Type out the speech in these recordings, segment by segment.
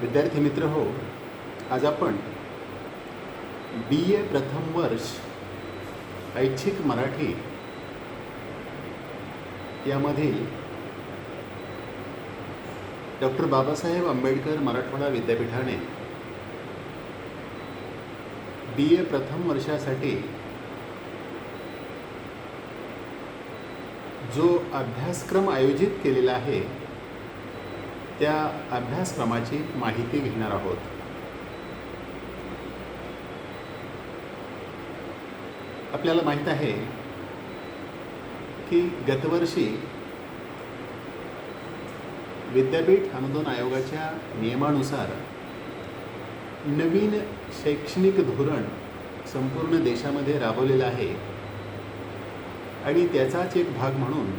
विद्यार्थी मित्र हो. आज आपण बी ए प्रथम वर्ष ऐच्छिक मराठी यामधील डॉक्टर बाबासाहेब आंबेडकर मराठवाडा विद्यापीठाने बी ए प्रथम वर्षासाठी जो अभ्यासक्रम आयोजित केलेला आहे त्या अभ्यासक्रमाची माहिती घेणार आहोत. आपल्याला माहीत आहे की गतवर्षी विद्यापीठ अनुदान आयोगाच्या नियमानुसार नवीन शैक्षणिक धोरण संपूर्ण देशामध्ये राबवलेलं आहे. आणि त्याचाच एक भाग म्हणून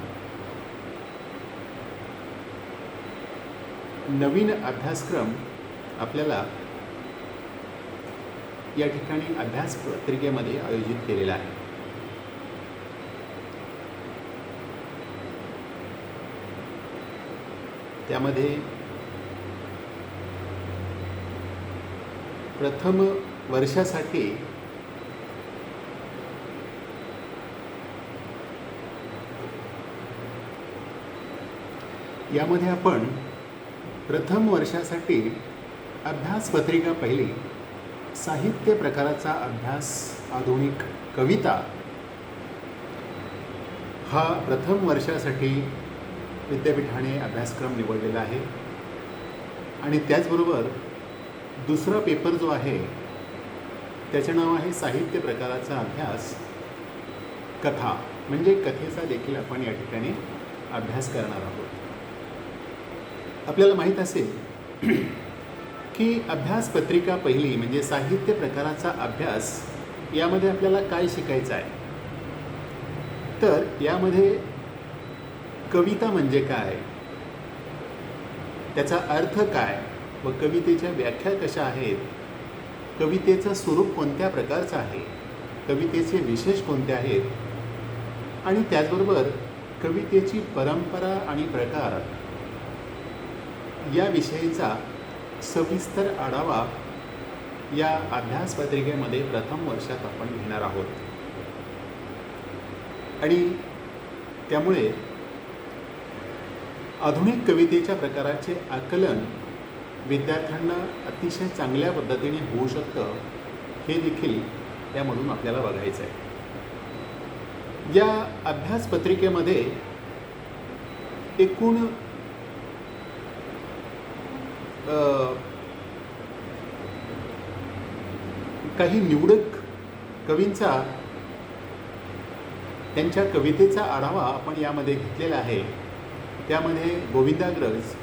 नवीन अभ्यासक्रम आपल्याला या ठिकाणी अभ्यास पत्रिकेमध्ये आयोजित केलेला आहे. त्यामध्ये प्रथम वर्षासाठी यामध्ये आपण प्रथम वर्षासाठी अभ्यासपत्रिका पहिली साहित्य प्रकाराचा अभ्यास आधुनिक कविता. हा प्रथम वर्षासाठी विद्यापीठाने अभ्यासक्रम निवडलेला आहे. आणि त्याचबरोबर दुसरा पेपर जो आहे त्याचं नाव आहे साहित्य प्रकाराचा अभ्यास कथा. म्हणजे कथेचा देखील आपण या ठिकाणी अभ्यास करणार आहोत. आपल्याला माहीत असेल की अभ्यास पत्रिका पहिली म्हणजे साहित्य प्रकाराचा अभ्यास यामध्ये आपल्याला काय शिकायचं आहे? तर यामध्ये कविता म्हणजे काय? त्याचा अर्थ काय? व कवितेच्या व्याख्या कशा आहेत? कवितेचं स्वरूप कोणत्या प्रकारचं आहे? कवितेचे विशेष कोणते आहेत? आणि त्याचबरोबर कवितेची परंपरा आणि प्रकार याविषयीचा सविस्तर आढावा या अभ्यासपत्रिकेमध्ये प्रथम वर्षात आपण घेणार आहोत. आणि त्यामुळे आधुनिक कवितेच्या प्रकाराचे आकलन विद्यार्थ्यांना अतिशय चांगल्या पद्धतीने होऊ शकतं हे देखील यामधून आपल्याला बघायचं आहे या अभ्यासपत्रिकेमध्ये एकूण काही निवडक कवींचा त्यांच्या कवितेचा आढावा आपण यामध्ये घेतलेला आहे. त्यामध्ये गोविंदाग्रज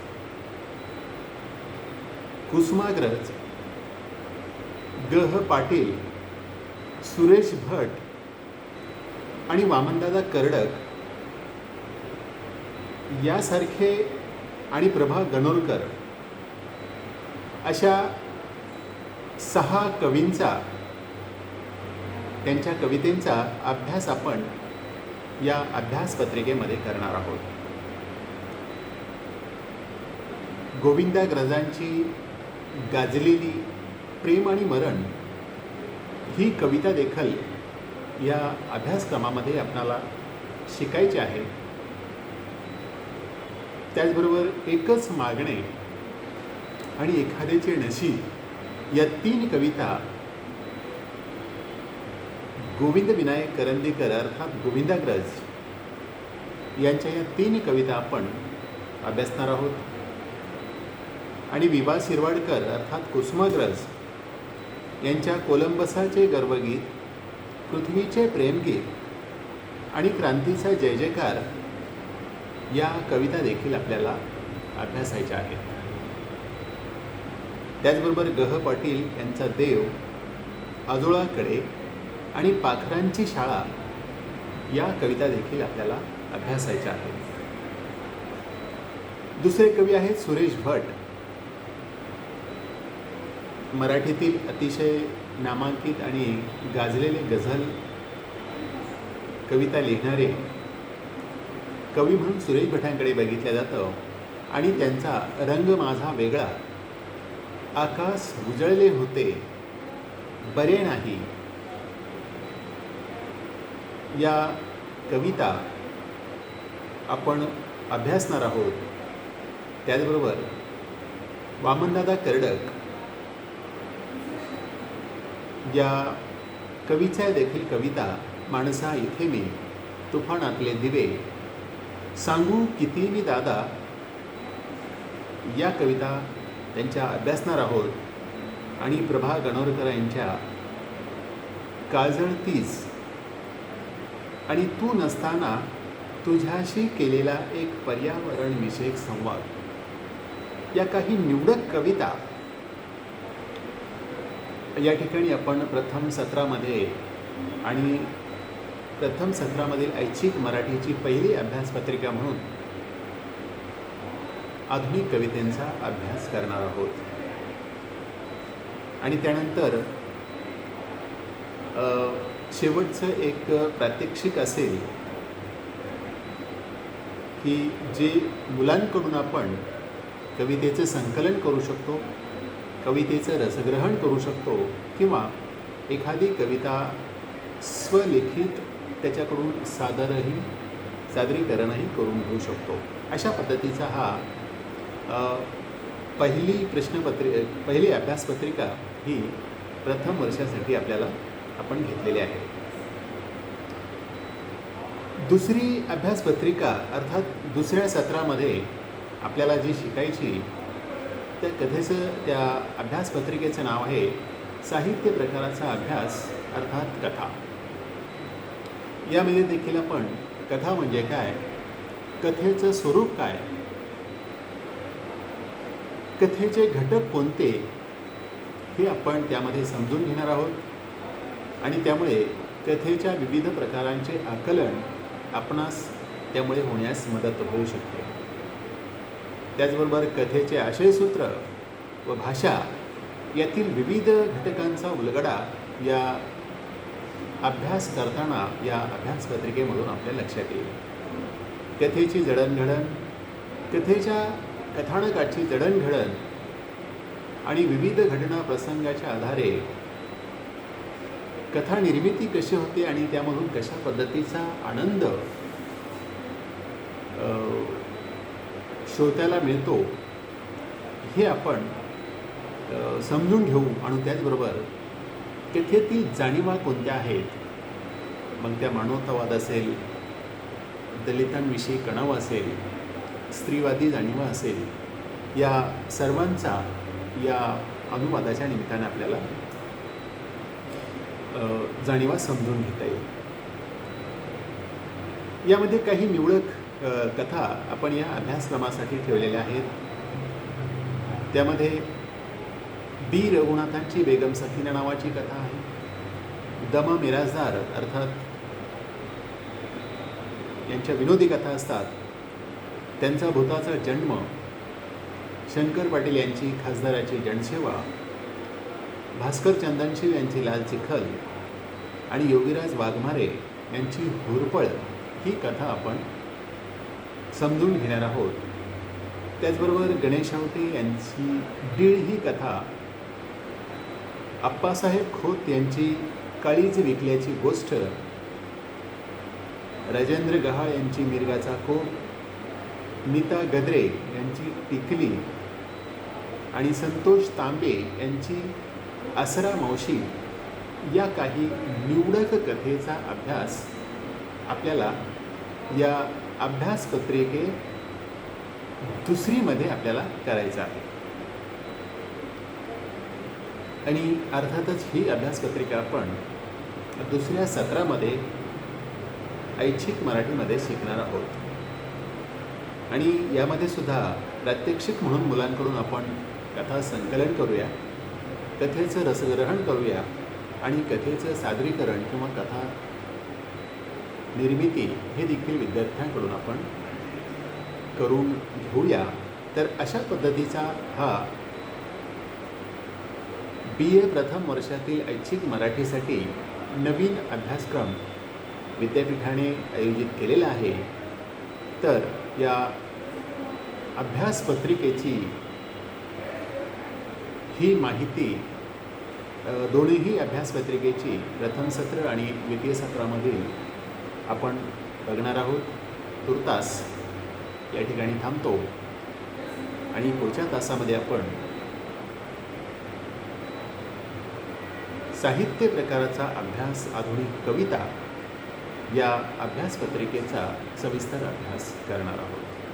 कुसुमाग्रज गह पाटील सुरेश भट आणि वामनदादा कर्डक यासारखे आणि प्रभा गणोरकर अशा सहा कवींचा त्यांच्या कवितेंचा अभ्यास आपण या अभ्यासपत्रिकेमध्ये करणार आहोत. गोविंदाग्रजांची गाजलेली प्रेम आणि मरण ही कविता देखील या अभ्यासक्रमामध्ये आपणाला शिकायची आहे. त्याचबरोबर एकच मागणे आणि एखाद्याचे नशीब या तीन कविता गोविंद विनायक करंदीकर अर्थात गोविंदाग्रज यांच्या या तीन कविता आपण अभ्यासणार आहोत. आणि विभा शिरवाडकर अर्थात कुसुमाग्रज यांच्या कोलंबसाचे गर्वगीत पृथ्वीचे प्रेमगीत आणि क्रांतीचा जय जयकार या कविता देखील आपल्याला अभ्यासायच्या आहेत. त्याचबरोबर गह पाटील यांचा देव आजोळाकडे आणि पाखरांची शाळा या कविता देखील आपल्याला अभ्यासायच्या आहेत. दुसरे कवी आहेत सुरेश भट. मराठीतील अतिशय नामांकित आणि गाजलेले गझल कविता लिहिणारे कवी म्हणून सुरेश भटांकडे बघितलं जातं आणि त्यांचा रंग माझा वेगळा. आकाश उजळले होते. बरे नाही. या कविता आपण अभ्यासणार आहोत. त्याचबरोबर वामनदादा कर्डक या कवीच्या देखील कविता माणसा इथे मी तुफानातले दिवे. सांगू किती मी दादा या कविता त्यांच्या अभ्यासणार आहोत. आणि प्रभा गणोरकर यांच्या काजळ तीस आणि तू नसताना तुझ्याशी केलेला एक पर्यावरण विषयक संवाद. या काही निवडक कविता. या ठिकाणी आपण प्रथम सत्रामध्ये आणि प्रथम सत्रामधील ऐच्छिक मराठीची पहिली अभ्यासपत्रिका म्हणून आधुनिक कवितेंचा अभ्यास करणार आहोत. आणि त्यानंतर शेवटचं एक प्रात्यक्षिक असेल की जे मुलांकडून आपण कवितेचं संकलन करू शकतो कवितेचं रसग्रहण करू शकतो किंवा एखादी कविता स्वलिखित त्याच्याकडून सादरही सादरीकरणही करून घेऊ शकतो. अशा पद्धतीचा हा पहिली प्रश्नपत्रि पहिली अभ्यासपत्रिका ही प्रथम वर्षासाठी आपल्याला आपण घेतलेली आहे. दुसरी अभ्यासपत्रिका अर्थात दुसऱ्या सत्रामध्ये आपल्याला जी शिकायची त्या कथेचं त्या अभ्यासपत्रिकेचं नाव आहे साहित्य प्रकाराचा अभ्यास अर्थात कथा. यामध्ये देखील आपण कथा म्हणजे काय कथेचं स्वरूप काय कथेचे घटक कोणते हे आपण त्यामध्ये समजून घेणार आहोत. आणि त्यामुळे कथेच्या विविध प्रकारांचे आकलन आपणास त्यामुळे होण्यास मदत होऊ शकते. त्याचबरोबर कथेचे आशयसूत्र व भाषा यातील विविध घटकांचा उलगडा या अभ्यास करताना या अभ्यासपत्रिकेमधून आपल्या लक्षात येईल. कथेची जडणघडण कथेच्या कथानकाची जडणघडण आणि विविध घटना प्रसंगाच्या आधारे कथा निर्मिती कशी होते आणि त्यामधून कशा पद्धतीचा आनंद श्रोत्याला मिळतो हे आपण समजून घेऊ. आणि त्याचबरोबर कथेतील जाणीवा कोणत्या आहेत? मग त्या मानवतावाद असेल दलितांविषयी कणाव असेल स्त्रीवादी जाणीवा असेल या सर्वांचा या अनुवादाच्या निमित्ताने आपल्याला जाणीवा समजून घेता येईल. यामध्ये काही निवडक कथा आपण या अभ्यासक्रमासाठी ठेवलेल्या आहेत. त्यामध्ये बी. रघुनाथांची बेगम सखीना नावाची कथा आहे. दमा मिराजदार अर्थात यांच्या विनोदी कथा असतात. त्यांचा भूताचा जन्म शंकर पाटील यांची खासदाराची जनसेवा भास्कर चंदनशिव यांची लाल चिखल आणि योगीराज वाघमारे यांची होरपळ ही कथा आपण समजून घेणार आहोत. त्याचबरोबर गणेश आवटे यांची डीळ ही कथा आप्पासाहेब खोत यांची काळीज विकल्याची गोष्ट राजेंद्र गहाळ यांची मिरगाचा कोप नीता गद्रे यांची टिकली आणि संतोष तांबे यांची आसरा मावशी या काही निवडक कथेचा अभ्यास आपल्याला या अभ्यासपत्रिके दुसरीमध्ये आपल्याला करायचा आहे. आणि अर्थातच ही अभ्यासपत्रिका आपण दुसऱ्या सत्रामध्ये ऐच्छिक मराठीमध्ये शिकणार आहोत. आणि यामध्ये सुद्धा प्रात्यक्षिक म्हणून मुलांकडून आपण कथा संकलन करूया कथेचं रसग्रहण करूया आणि कथेचं सादरीकरण किंवा कथा निर्मिती हे देखील विद्यार्थ्यांकडून आपण करून घेऊया. तर अशा पद्धतीचा हा बी ए प्रथम वर्षातील ऐच्छिक मराठीसाठी नवीन अभ्यासक्रम विद्यापीठाने आयोजित केलेला आहे. तर या अभ्यासपत्रिकेची ही माहिती दोन्हीही अभ्यासपत्रिकेची प्रथम सत्र आणि द्वितीय सत्रामधील आपण बघणार आहोत. तुर्तास या ठिकाणी थांबतो आणि पुढच्या तासामध्ये आपण साहित्य प्रकाराचा अभ्यास आधुनिक कविता या अभ्यासपत्रिकेचा सविस्तर अभ्यास करणार आहोत.